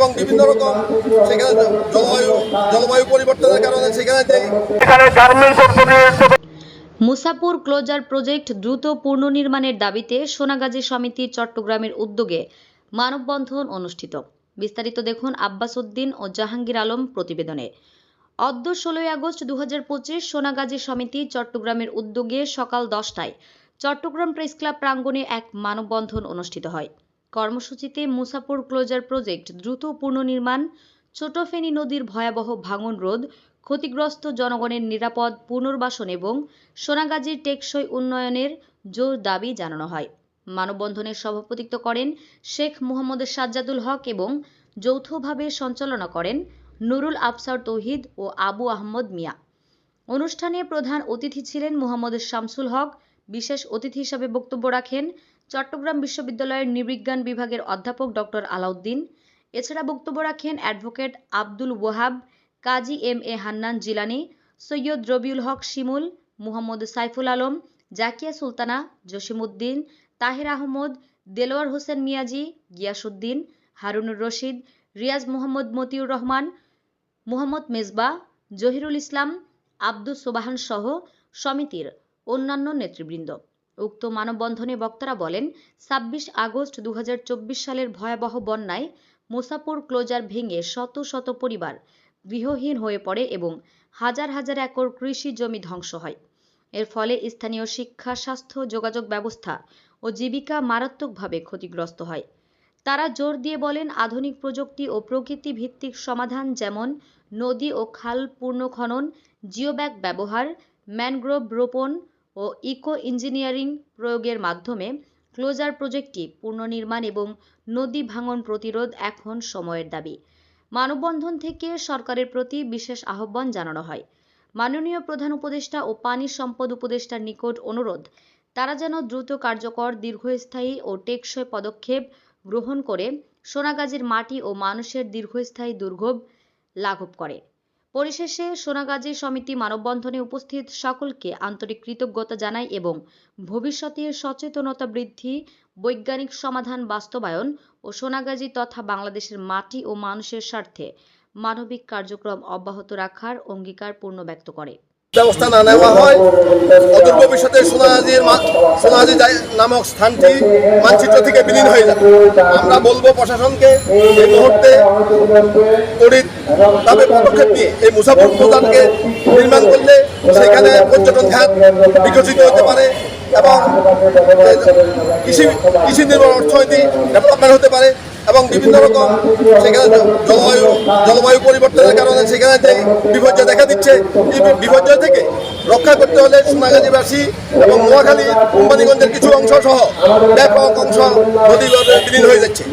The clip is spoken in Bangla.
এবং বিভিন্ন রকম সেখানে জলবায়ু জলবায়ু পরিবর্তনের কারণে সেখানে মুসাপুর ক্লোজার প্রজেক্ট দ্রুত পুনর্নির্মাণের দাবিতে সোনাগাজী সমিতি চট্টগ্রামের উদ্যোগে মানববন্ধন অনুষ্ঠিত। বিস্তারিত দেখুন আব্বাস উদ্দিন ও জাহাঙ্গীর আলম প্রতিবেদনে। অদ্য ষোলোই আগস্ট দু হাজার পঁচিশ সোনাগাজী সমিতি চট্টগ্রামের উদ্যোগে সকাল দশটায় চট্টগ্রাম প্রেস ক্লাব প্রাঙ্গণে এক মানববন্ধন অনুষ্ঠিত হয়। কর্মসূচিতে মুসাপুর ক্লোজার প্রজেক্ট দ্রুত পুনর্নির্মাণ ছোট ফেনী নদীর ভয়াবহ ভাঙন রোধ, ক্ষতিগ্রস্ত জনগণের নিরাপদ পুনর্বাসন এবং সোনাগাজীর টেকসই উন্নয়নের জোর দাবি জানানো হয়। মানববন্ধনের সভাপতিত্ব করেন শেখ মুহম্মদ সাজ্জাদুল হক এবং যৌথভাবে সঞ্চালনা করেন নুরুল আফসার তৌহিদ ও আবু আহমদ মিয়া। অনুষ্ঠানে প্রধান অতিথি ছিলেন মুহাম্মদ শামসুল হক বিশেষ অতিথি হিসাবে বক্তব্য রাখেন চট্টগ্রাম বিশ্ববিদ্যালয়ের নৃবিজ্ঞান বিভাগের অধ্যাপক ডক্টর আলাউদ্দিন। এছাড়া বক্তব্য রাখেন advocate Abdul Wahab, Kazi M A Hannan Jilani, Syed Rabiul Haque Shimul, Muhammad Saiful Alam, Zakia Sultana, Jasimuddin, Taher Ahmed, Delwar Hossain Miaji Giasuddin Harunur Rashid, Riaz Mohammad Motiur Rahman, Muhammad Mejba, Zahirul Islam, Abdus Sobhan সহ সমিতির অন্যান্য নেতৃবৃন্দ। উক্ত মানববন্ধনে বক্তারা বলেন, ছাব্বিশ আগস্ট দু সালের ভয়াবহ বন্যায় মুসাপুর ক্লোজার ভেঙে শত শত পরিবার গৃহহীন হয়ে পড়ে এবং হাজার হাজার একর কৃষি জমি ধ্বংস হয়। এর ফলে স্থানীয় শিক্ষা, স্বাস্থ্য, যোগাযোগ ব্যবস্থা ও জীবিকা মারাত্মকভাবে ক্ষতিগ্রস্ত হয়। তারা জোর দিয়ে বলেন, আধুনিক প্রযুক্তি ও প্রকৃতি ভিত্তিক সমাধান যেমন নদী ও খাল পূর্ণ খনন জিওব্যাগ ব্যবহার ম্যানগ্রোভ রোপণ ও ইকো ইঞ্জিনিয়ারিং প্রয়োগের মাধ্যমে ক্লোজার প্রজেক্টটি পুনর্নির্মাণ এবং নদী ভাঙন প্রতিরোধ এখন সময়ের দাবি। মানববন্ধন থেকে সরকারের প্রতি বিশেষ আহ্বান জানানো হয়। মাননীয় প্রধান উপদেষ্টা ও পানি সম্পদ উপদেষ্টার নিকট অনুরোধ, তারা যেন দ্রুত কার্যকর, দীর্ঘস্থায়ী ও টেকসই পদক্ষেপ গ্রহণ করে সোনাগাজীর মাটি ও মানুষের দীর্ঘস্থায়ী দুর্ভোগ লাঘব করে। পরিশেষে সোনাগাজী সমিতি মানববন্ধনে উপস্থিত সকলকে আন্তরিক কৃতজ্ঞতা জানায় এবং ভবিষ্যতে সচেতনতা বৃদ্ধি, বৈজ্ঞানিক সমাধান বাস্তবায়ন ও সোনাগাজী তথা বাংলাদেশের মাটি ও মানুষের স্বার্থে মানবিক কার্যক্রম অব্যাহত রাখার অঙ্গীকার পূর্ণ ব্যক্ত করে। ব্যবস্থা না নেওয়া হয়। অদূর ভবিষ্যতে সোনাহাজির সোনাহাজি নামক স্থানটি মানচিত্র থেকে বিলীন হয়ে যাবে। আমরা বলব প্রশাসনকে এই মুহূর্তে তড়িৎ ভাবে পদক্ষেপ নিয়ে এই মুসাফর প্রধানকে নির্মাণ করলে সেখানে পর্যটন খাত বিকশিত হতে পারে এবং কৃষি কৃষি নির্ভর অর্থনীতি ডেভেলপমেন্ট হতে পারে। এবং বিভিন্ন রকম সেখানে জলবায়ু জলবায়ু পরিবর্তনের কারণে সেখানে যে বিপর্যয় দেখা দিচ্ছে, এই বিপর্যয় থেকে রক্ষা করতে হলে সোনাগাজীবাসী এবং নোয়াখালী কোম্পানিগঞ্জের কিছু অংশ সহ ব্যাপক অংশ নদী বিলীন হয়ে যাচ্ছে।